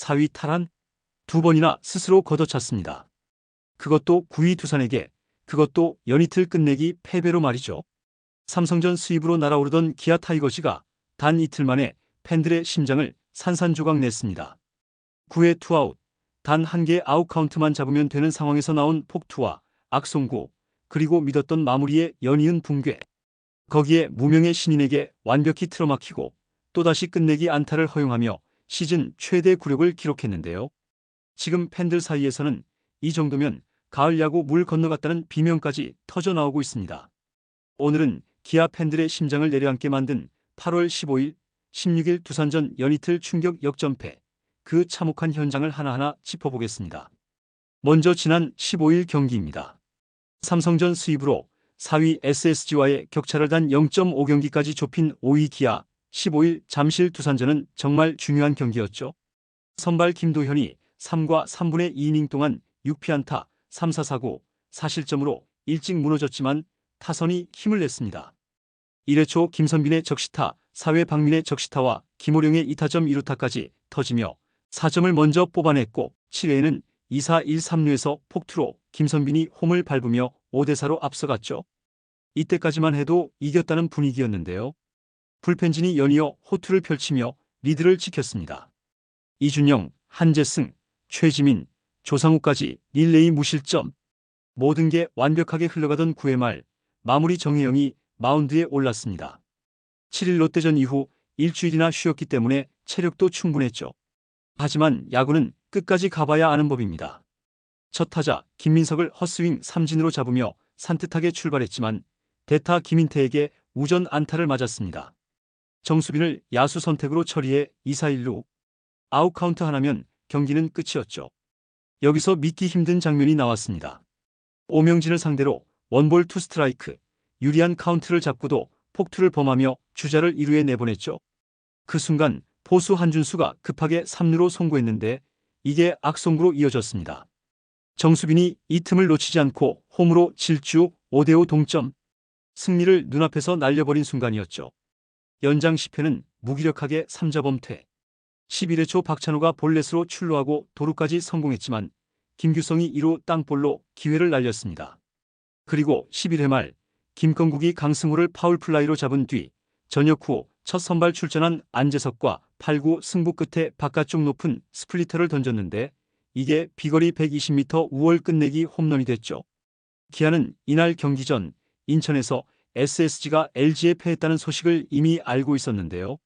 4위 탈환 두 번이나 스스로 걷어찼습니다. 그것도 9위 두산에게 그것도 연이틀 끝내기 패배로 말이죠. 삼성전 수입으로 날아오르던 기아 타이거즈가 단 이틀 만에 팬들의 심장을 산산조각 냈습니다. 9회 투아웃, 단 한개 아웃 카운트만 잡으면 되는 상황에서 나온 폭투와 악송구, 그리고 믿었던 마무리의 연이은 붕괴. 거기에 무명의 신인에게 완벽히 틀어막히고 또다시 끝내기 안타를 허용하며 시즌 최대 구력을 기록했는데요. 지금 팬들 사이에서는 이 정도면 가을 야구 물 건너갔다는 비명까지 터져 나오고 있습니다. 오늘은 기아 팬들의 심장을 내려앉게 만든 8월 15일, 16일 두산전 연이틀 충격 역전패, 그 참혹한 현장을 하나하나 짚어보겠습니다. 먼저 지난 15일 경기입니다. 삼성전 수입으로 4위 SSG와의 격차를 단 0.5경기까지 좁힌 5위 기아 15일 잠실 두산전은 정말 중요한 경기였죠. 선발 김도현이 3과 3분의 2이닝 동안 6피안타, 3사사고, 사실점으로 일찍 무너졌지만 타선이 힘을 냈습니다. 1회 초 김선빈의 적시타, 4회 박민의 적시타와 김호령의 2타점 2루타까지 터지며 4점을 먼저 뽑아냈고 7회에는 2사 1, 3루에서 폭투로 김선빈이 홈을 밟으며 5대4로 앞서갔죠. 이때까지만 해도 이겼다는 분위기였는데요. 불펜진이 연이어 호투를 펼치며 리드를 지켰습니다. 이준영, 한재승, 최지민, 조상우까지 릴레이 무실점. 모든 게 완벽하게 흘러가던 9회 말 마무리 정혜영이 마운드에 올랐습니다. 7일 롯데전 이후 일주일이나 쉬었기 때문에 체력도 충분했죠. 하지만 야구는 끝까지 가봐야 아는 법입니다. 첫 타자 김민석을 헛스윙 삼진으로 잡으며 산뜻하게 출발했지만 대타 김인태에게 우전 안타를 맞았습니다. 정수빈을 야수 선택으로 처리해 2사 1루 아웃 카운트 하나면 경기는 끝이었죠. 여기서 믿기 힘든 장면이 나왔습니다. 오명진을 상대로 원볼 투 스트라이크 유리한 카운트를 잡고도 폭투를 범하며 주자를 2루에 내보냈죠. 그 순간 포수 한준수가 급하게 3루로 송구했는데 이게 악송구로 이어졌습니다. 정수빈이 이 틈을 놓치지 않고 홈으로 질주 5대5 동점. 승리를 눈앞에서 날려버린 순간이었죠. 연장 10회는 무기력하게 3자 범퇴. 11회 초 박찬호가 볼넷으로 출루하고 도루까지 성공했지만 김규성이 2루 땅볼로 기회를 날렸습니다. 그리고 11회 말 김건국이 강승호를 파울플라이로 잡은 뒤 저녁 후첫 선발 출전한 안재석과 8구 승부 끝에 바깥쪽 높은 스플리터를 던졌는데 이게 비거리 120m 5월 끝내기 홈런이 됐죠. 기아는 이날 경기 전 인천에서 SSG가 LG에 패했다는 소식을 이미 알고 있었는데요.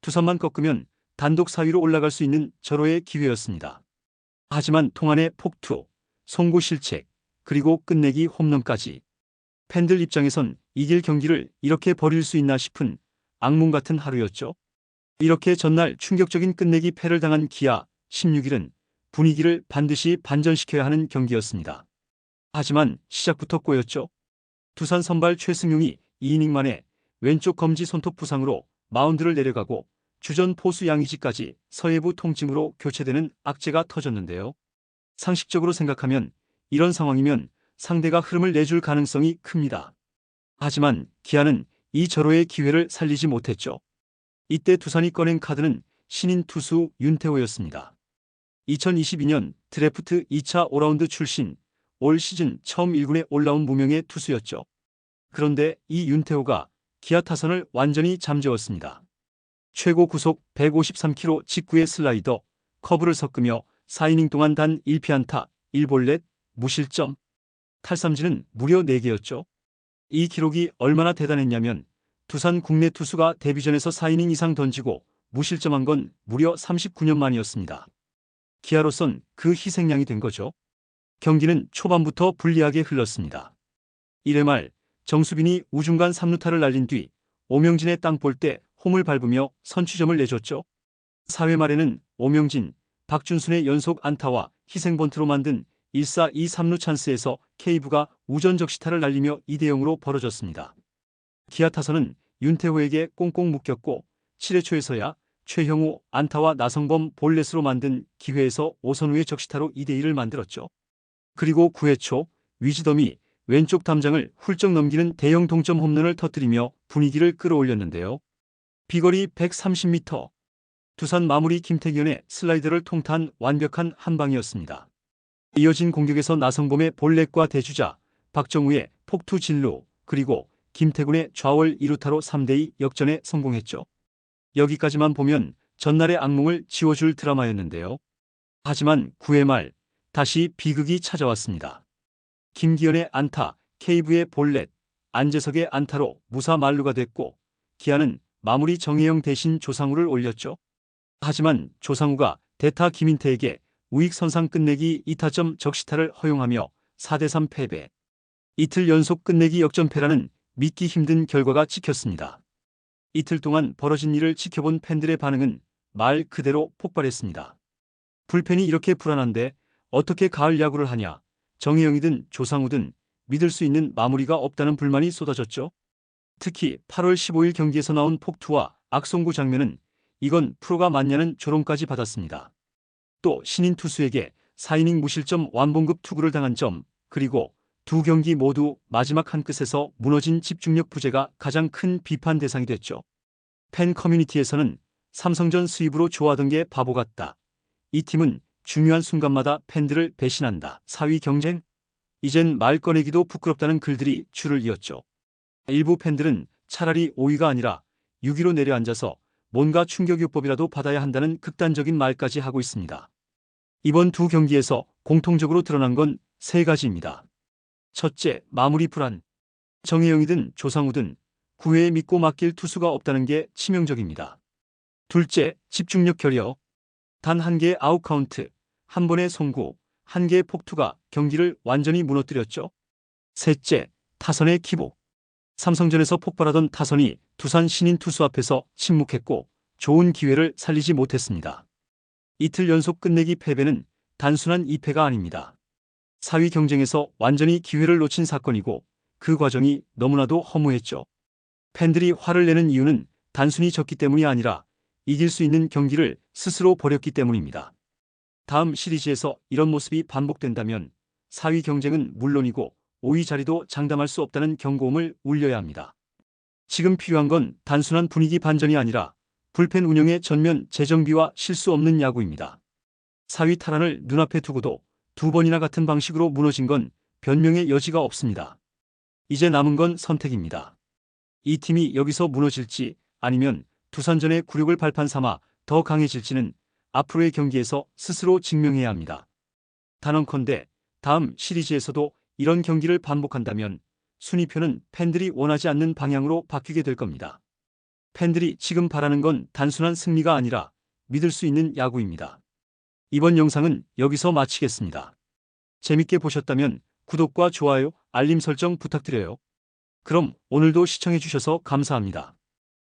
두산만 꺾으면 단독 4위로 올라갈 수 있는 절호의 기회였습니다. 하지만 통안의 폭투, 송구 실책, 그리고 끝내기 홈런까지 팬들 입장에선 이길 경기를 이렇게 버릴 수 있나 싶은 악몽 같은 하루였죠. 이렇게 전날 충격적인 끝내기 패를 당한 기아 16일은 분위기를 반드시 반전시켜야 하는 경기였습니다. 하지만 시작부터 꼬였죠. 두산 선발 최승용이 2이닝 만에 왼쪽 검지 손톱 부상으로 마운드를 내려가고 주전 포수 양의지까지 서해부 통증으로 교체되는 악재가 터졌는데요. 상식적으로 생각하면 이런 상황이면 상대가 흐름을 내줄 가능성이 큽니다. 하지만 기아는 이 절호의 기회를 살리지 못했죠. 이때 두산이 꺼낸 카드는 신인 투수 윤태호였습니다. 2022년 드래프트 2차 5라운드 출신, 올 시즌 처음 1군에 올라온 무명의 투수였죠. 그런데 이 윤태호가 기아 타선을 완전히 잠재웠습니다. 최고 구속 153km 직구의 슬라이더, 커브를 섞으며 4이닝 동안 단 1피안타, 1볼넷, 무실점, 탈삼진은 무려 4개였죠. 이 기록이 얼마나 대단했냐면 두산 국내 투수가 데뷔전에서 4이닝 이상 던지고 무실점한 건 무려 39년 만이었습니다. 기아로선 그 희생양이 된 거죠. 경기는 초반부터 불리하게 흘렀습니다. 1회 말 정수빈이 우중간 3루타를 날린 뒤 오명진의 땅볼 때 홈을 밟으며 선취점을 내줬죠. 4회 말에는 오명진, 박준순의 연속 안타와 희생번트로 만든 1사 2, 3루 찬스에서 케이브가 우전적 시타를 날리며 2대0으로 벌어졌습니다. 기아 타선은 윤태호에게 꽁꽁 묶였고 7회 초에서야 최형우 안타와 나성범 볼넷으로 만든 기회에서 오선우의 적시타로 2대1을 만들었죠. 그리고 9회 초 위즈덤이 왼쪽 담장을 훌쩍 넘기는 대형 동점 홈런을 터뜨리며 분위기를 끌어올렸는데요. 비거리 130m, 두산 마무리 김태균의 슬라이더를 통탄 완벽한 한 방이었습니다. 이어진 공격에서 나성범의 볼넷과 대주자, 박정우의 폭투 진루, 그리고 김태군의 좌월 2루타로 3대2 역전에 성공했죠. 여기까지만 보면 전날의 악몽을 지워줄 드라마였는데요. 하지만 9회 말 다시 비극이 찾아왔습니다. 김기현의 안타, 케이브의 볼넷, 안재석의 안타로 무사 만루가 됐고 기아는 마무리 정혜영 대신 조상우를 올렸죠. 하지만 조상우가 대타 김인태에게 우익 선상 끝내기 2타점 적시타를 허용하며 4대3 패배. 이틀 연속 끝내기 역전패라는 믿기 힘든 결과가 찍혔습니다. 이틀 동안 벌어진 일을 지켜본 팬들의 반응은 말 그대로 폭발했습니다. 불펜이 이렇게 불안한데 어떻게 가을 야구를 하냐. 정혜영이든 조상우든 믿을 수 있는 마무리가 없다는 불만이 쏟아졌죠. 특히 8월 15일 경기에서 나온 폭투와 악송구 장면은 이건 프로가 맞냐는 조롱까지 받았습니다. 또 신인 투수에게 4이닝 무실점 완봉급 투구를 당한 점, 그리고 두 경기 모두 마지막 한 끝에서 무너진 집중력 부재가 가장 큰 비판 대상이 됐죠. 팬 커뮤니티에서는 삼성전 수입으로 좋아하던 게 바보 같다. 이 팀은 중요한 순간마다 팬들을 배신한다. 4위 경쟁? 이젠 말 꺼내기도 부끄럽다는 글들이 줄을 이었죠. 일부 팬들은 차라리 5위가 아니라 6위로 내려앉아서 뭔가 충격요법이라도 받아야 한다는 극단적인 말까지 하고 있습니다. 이번 두 경기에서 공통적으로 드러난 건 세 가지입니다. 첫째, 마무리 불안. 정혜영이든 조상우든 9회에 믿고 맡길 투수가 없다는 게 치명적입니다. 둘째, 집중력 결여. 단 한 개의 아웃카운트, 한 번의 송구, 한 개의 폭투가 경기를 완전히 무너뜨렸죠. 셋째, 타선의 기복. 삼성전에서 폭발하던 타선이 두산 신인 투수 앞에서 침묵했고 좋은 기회를 살리지 못했습니다. 이틀 연속 끝내기 패배는 단순한 2패가 아닙니다. 4위 경쟁에서 완전히 기회를 놓친 사건이고 그 과정이 너무나도 허무했죠. 팬들이 화를 내는 이유는 단순히 졌기 때문이 아니라 이길 수 있는 경기를 스스로 버렸기 때문입니다. 다음 시리즈에서 이런 모습이 반복된다면 4위 경쟁은 물론이고 5위 자리도 장담할 수 없다는 경고음을 울려야 합니다. 지금 필요한 건 단순한 분위기 반전이 아니라 불펜 운영의 전면 재정비와 실수 없는 야구입니다. 4위 탈환을 눈앞에 두고도 두 번이나 같은 방식으로 무너진 건 변명의 여지가 없습니다. 이제 남은 건 선택입니다. 이 팀이 여기서 무너질지 아니면 두산전의 굴욕을 발판 삼아 더 강해질지는 앞으로의 경기에서 스스로 증명해야 합니다. 단언컨대 다음 시리즈에서도 이런 경기를 반복한다면 순위표는 팬들이 원하지 않는 방향으로 바뀌게 될 겁니다. 팬들이 지금 바라는 건 단순한 승리가 아니라 믿을 수 있는 야구입니다. 이번 영상은 여기서 마치겠습니다. 재밌게 보셨다면 구독과 좋아요, 알림 설정 부탁드려요. 그럼 오늘도 시청해주셔서 감사합니다.